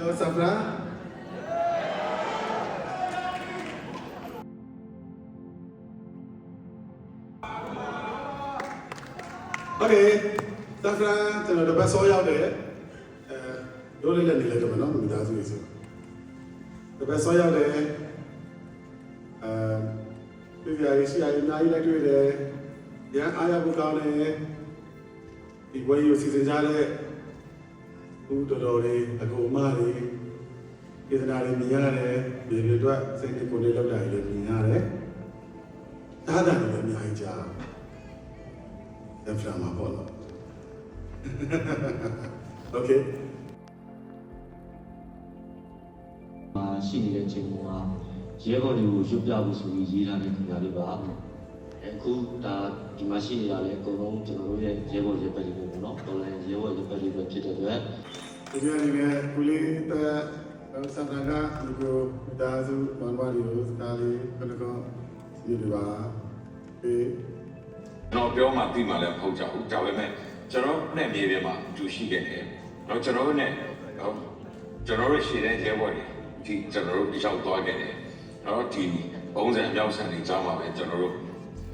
Hello, Safra. Okay, Safra ကျွန်တော်တပတ်စောရောက်တယ်။အဲရိုးလေးလက်နေလိုက်တော့မယ်နော်မိသားစုတွေဆို။တပတ်စောရောက်တယ်။အဲပြည်ပြရေးရှိရည်နိုင်လိုက်တွေ့တယ်။ရန်အားရဖို့ကောင်းတယ်။ဒီဝေးကိုစီစဉ်ကြတဲ့ ဦးတော်တော်လေးအကူအမတွေပြည်သနာတွေမြင်ရတယ်ဒီတွေအတွက်စိတ်ကိုယ်လေးလောက်တာတွေမြင်ရတယ်အားသာတွေလည်းအများကြီးကြားတယ်ဖလာမှာပေါ့နော် Okay မှာရှိနေတဲ့ချိန်ကရဲဘော်တွေကိုရွတ်ပြဖို့ဆိုပြီးရေးထားတဲ့ခင်ဗျာလေးပါအခုဒါဒီမှာရှိနေတာလည်းအကုန်လုံးကျွန်တော်တို့ရဲ့ရဲဘော်ရဲဘက်တွေပဲပေါ့နော်တော်လည်းရဲဘော်ရဲဘက်တွေပဲဖြစ်တဲ့အတွက် ဒီကနေ့ကကုလီတဲ့စံတန်ကဒီကိုဒါစုမန်ဝါဒီကိုစကားလေးဘယ်လိုကောဒီလိုပါအေးတော့ပြောမှပြီးမှလည်းမဟုတ်ကြဘူးဒါပေမဲ့ကျွန်တော်နဲ့မြေပြင်မှာအတူရှိခဲ့တယ်တော့ကျွန်တော်နဲ့တော့ကျွန်တော်တို့ရှေ့တဲ့ရဲဘော်တွေဒီကျွန်တော်တို့ရောက်သွားခဲ့တယ်တော့ဒီဘုံစံအမြောက်ဆန်တွေကြားမှာပဲကျွန်တော်တို့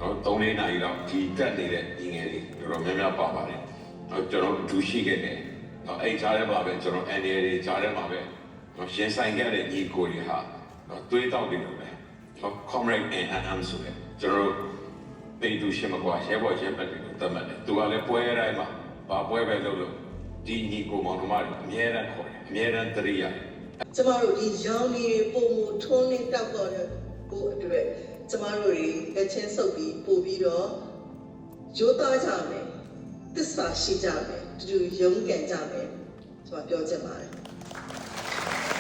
တော့3-4နာရီလောက်ဒီတက်နေတဲ့ညီငယ်တွေတော်တော်များများပါပါတယ်တော့ကျွန်တော်အတူရှိခဲ့တယ် တော့အဲ့ကြားထဲမှာပဲကျွန်တော်အန်ဒီတွေကြားထဲမှာပဲတော့ရှင်းဆိုင်ခဲ့တဲ့ညီကိုတွေဟာတော့တွေးတောက်နေတယ်ပဲတော့ comrade and am ဆိုတဲ့ကျွန်တော်တို့ပေသူရှင်မကွာရဲဘော်ရဲဘက်တွေကိုတတ်မှတ်တယ်သူကလည်းပွဲတိုင်းမှာဘာပွဲပဲလုပ်လို့ဒီညီကိုမောင်တို့မတွေအမြဲတမ်းခေါ်တယ်အမြဲတမ်းတရိယာကျမတို့ဒီရောင်းလေးပုံမထွန်းနေတောက်တော့တဲ့ကိုအတွက်ကျမတို့တွေလက်ချင်းဆုပ်ပြီးပို့ပြီးတော့ရိုးသားကြမယ်သစ္စာရှိကြမယ် တူတူရုန်းကန်ကြမယ်ကျွန်မပြောချင်ပါတယ်။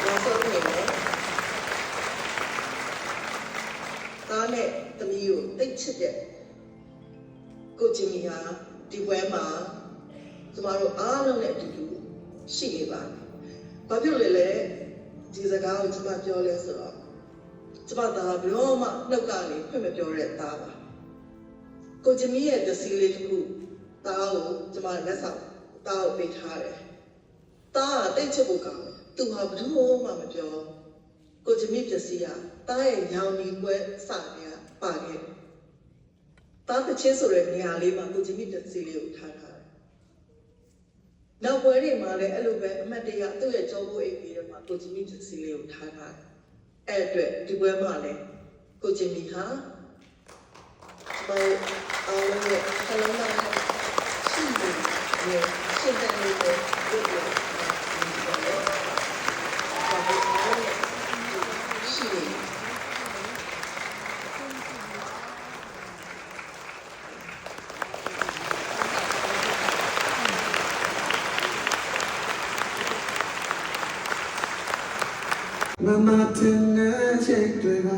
နောက်ဆုံးနေမယ်။ဒါနဲ့သမီးကိုသိချစ်တဲ့ကိုချင်မီဟာဒီပွဲမှာကျမတို့အားလုံးနဲ့အတူတူရှိနေပါတယ်။ဘာဖြစ်လို့လဲလဲဒီစကားကိုကျမပြောလဲဆိုတော့ကျမသားဘယ်တော့မှနှုတ်ကနေဖွင့်မပြောတဲ့သားပါ။ကိုချင်မီရဲ့ဒစီလေးတစ်ခုသားကိုကျမလက်ဆောင် သားကိုပေးထားတယ်။သားကတိတ်ချစ်ဖို့ကောင်းတယ်။သူဟာဘယ်သူမှမပြော။ကိုချင်မီပစ္စည်းကသားရဲ့ရောင်ဒီပွဲစတယ်ကပါခဲ့တယ်။သားတစ်ချင်းဆိုတဲ့နေရာလေးမှာကိုချင်မီပစ္စည်းလေးကိုထားထားတယ်။နောက်ပွဲတွေမှာလည်းအဲ့လိုပဲအမတ်တရသူ့ရဲ့ကြောဖို့အိတ်ပြီးတော့မှကိုချင်မီပစ္စည်းလေးကိုထားထားတယ်။အဲ့အတွက်ဒီပွဲမှာလည်းကိုချင်မီဟာမအားလုံးရဲ့ခလုံးသားနဲ့ရှိနေရဲ့ရှင်းတဲ့လေး ကိုဒီလိုရှိနေမမတင်တဲ့ချိတ်တွေက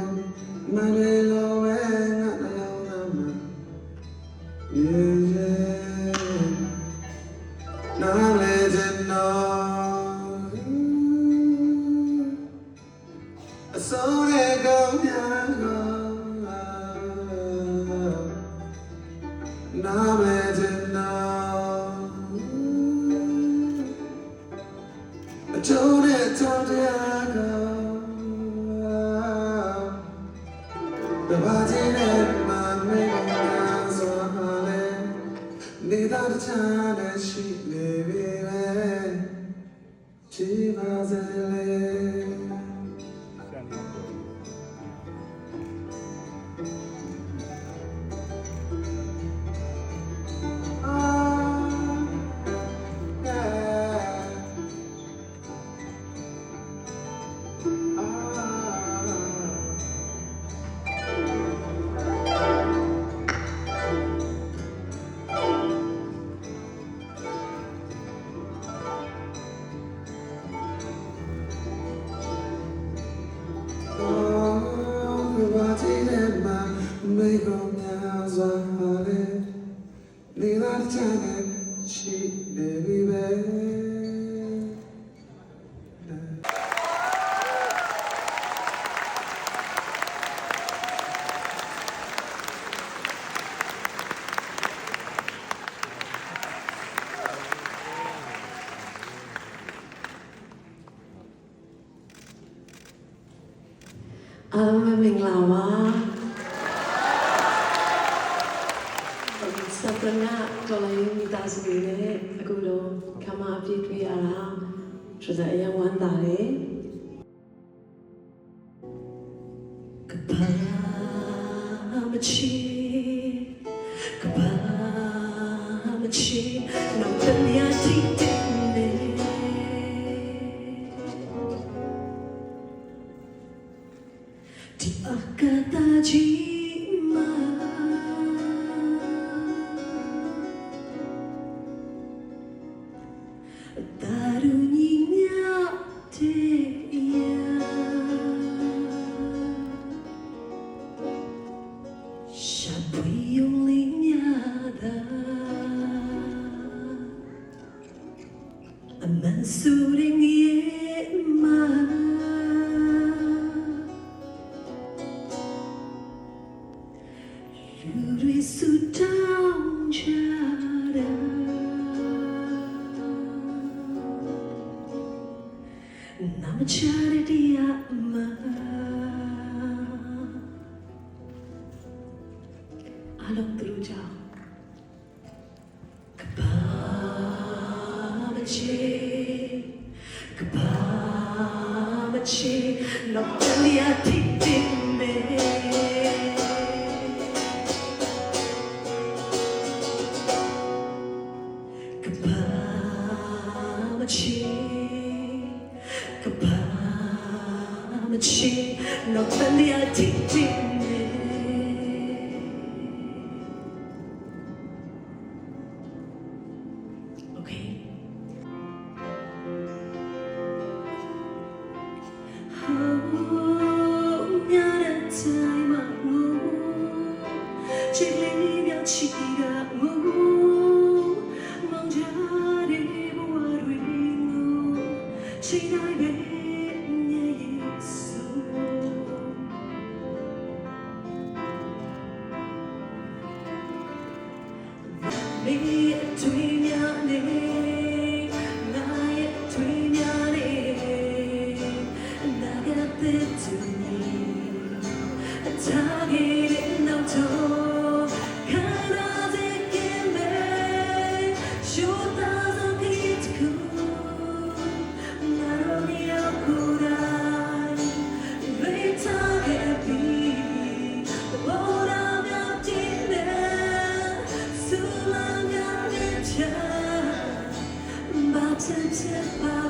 တဘာကြီး မင်္ဂလာပါစပရနာတော်လိုင်းမိသားစုတွေနဲ့အခုတော့ခမအပြည့်တွေ့ရတာထရဇာအယံဝမ်းသာတယ်ကဘာမချီ ရှာပွေယုံလေး တော့ 把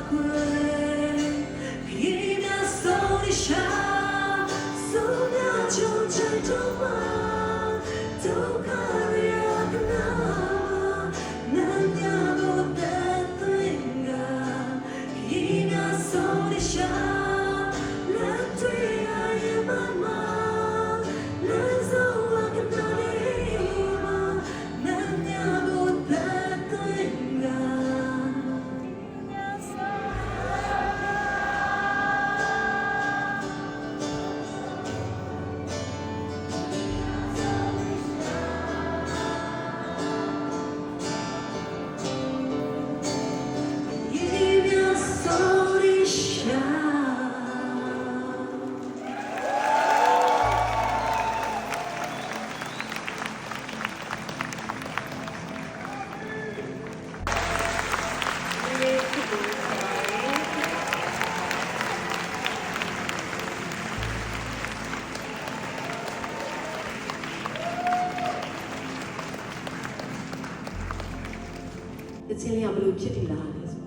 ချင်းလေးကဘလို့ဖြစ်တည်လာလဲဆို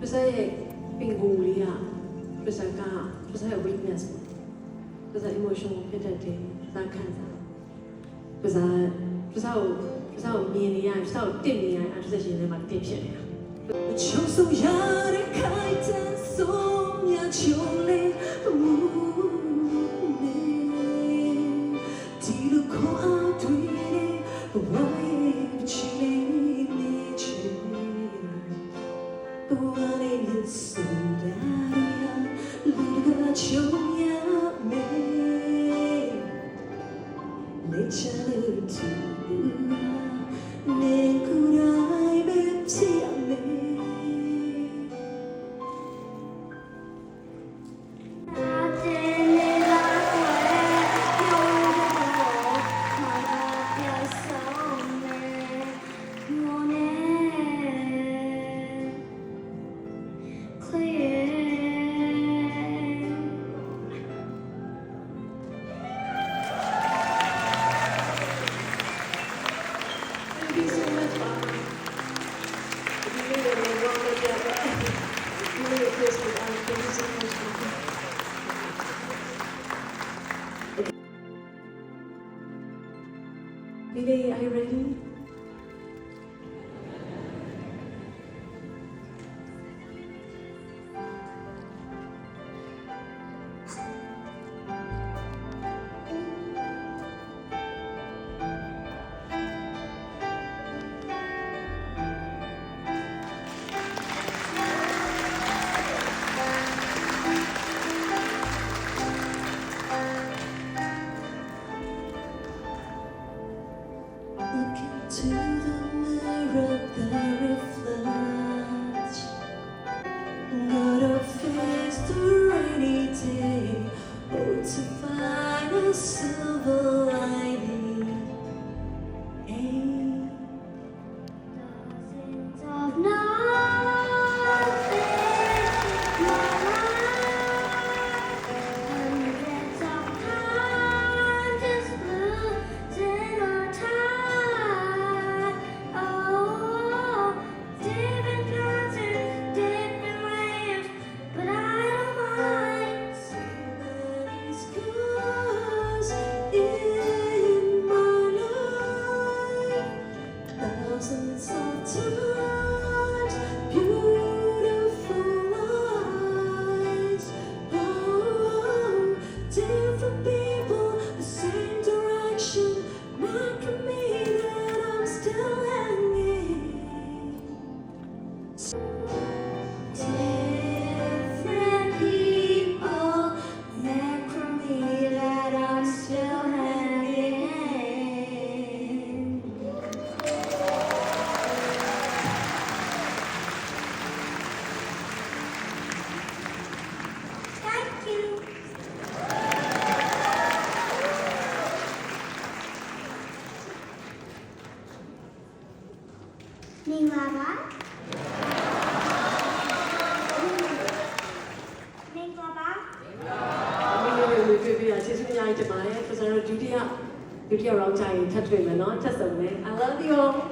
ပစ္စရဲ့ပင်ကိုလေးကပစ္စကပစ္စရဲ့ weakness ပစ္စ emotion ဖြစ်တတ်တယ်စာခံစားပစ္စပစ္စကိုပစ္စကိုမြင်နေရပစ္စကိုတင့်နေရအထက်ရှင်ထဲမှာတင့်ဖြစ်နေတာချုံဆုံးရတဲ့ခိုင်တန်ဆုံးမြချုံလေးဒီလိုခေါ်အပ်တွေ့တဲ့ဘဝ Billy, are you ready? to Peace. I love you all.